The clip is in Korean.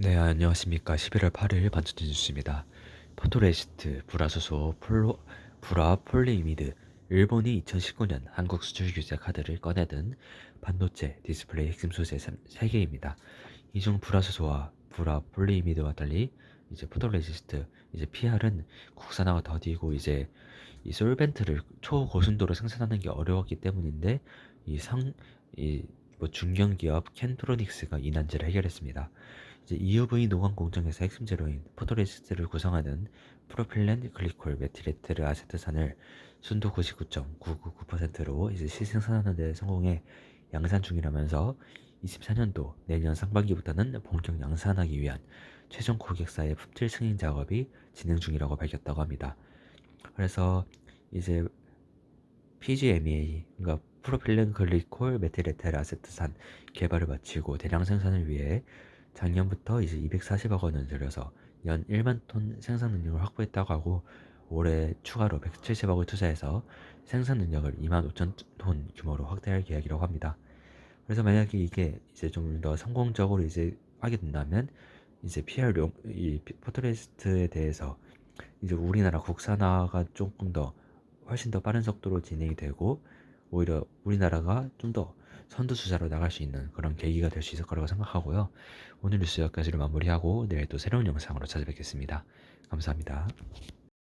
네, 안녕하십니까. 11월 8일 반전진 뉴스입니다. 포토레시스트, 불화수소, 폴로, 불화 폴리이미드, 일본이 2019년 한국 수출 규제 카드를 꺼내든 반도체, 디스플레이 핵심 소재 3개입니다. 이 중 불화수소와 불화 폴리이미드와 달리 이제 포토레시스트, 이제 PR은 국산화가 더디고 이제 이 솔벤트를 초고순도로 생산하는 게 어려웠기 때문인데 이 상, 이 뭐 중견기업 켄트로닉스가 이 난제를 해결했습니다. 이제 EUV 노광 공정에서 핵심 재료인 포토레시스트를 구성하는 프로필렌 글리콜 메틸에테르 아세트산을 순도 99.999%로 이제 시생산하는 데 성공해 양산 중이라면서 24년도 내년 상반기부터는 본격 양산하기 위한 최종 고객사의 품질 승인 작업이 진행 중이라고 밝혔다고 합니다. 그래서 이제 PGMEA, 그러니까 프로필렌 글리콜 메틸에테르 아세트산 개발을 마치고 대량 생산을 위해 작년부터 이제 240억 원을 들여서 연 1만 톤 생산 능력을 확보했다고 하고 올해 추가로 170억을 투자해서 생산 능력을 2만 5천 톤 규모로 확대할 계획이라고 합니다. 그래서 만약에 이게 이제 좀 더 성공적으로 이제 하게 된다면 이제 PR용 이 포토레스트에 대해서 이제 우리나라 국산화가 조금 더 훨씬 더 빠른 속도로 진행이 되고 오히려 우리나라가 좀더 선두주자로 나갈 수 있는 그런 계기가 될 수 있을 거라고 생각하고요. 오늘 뉴스 여기까지로 마무리하고 내일 또 새로운 영상으로 찾아뵙겠습니다. 감사합니다.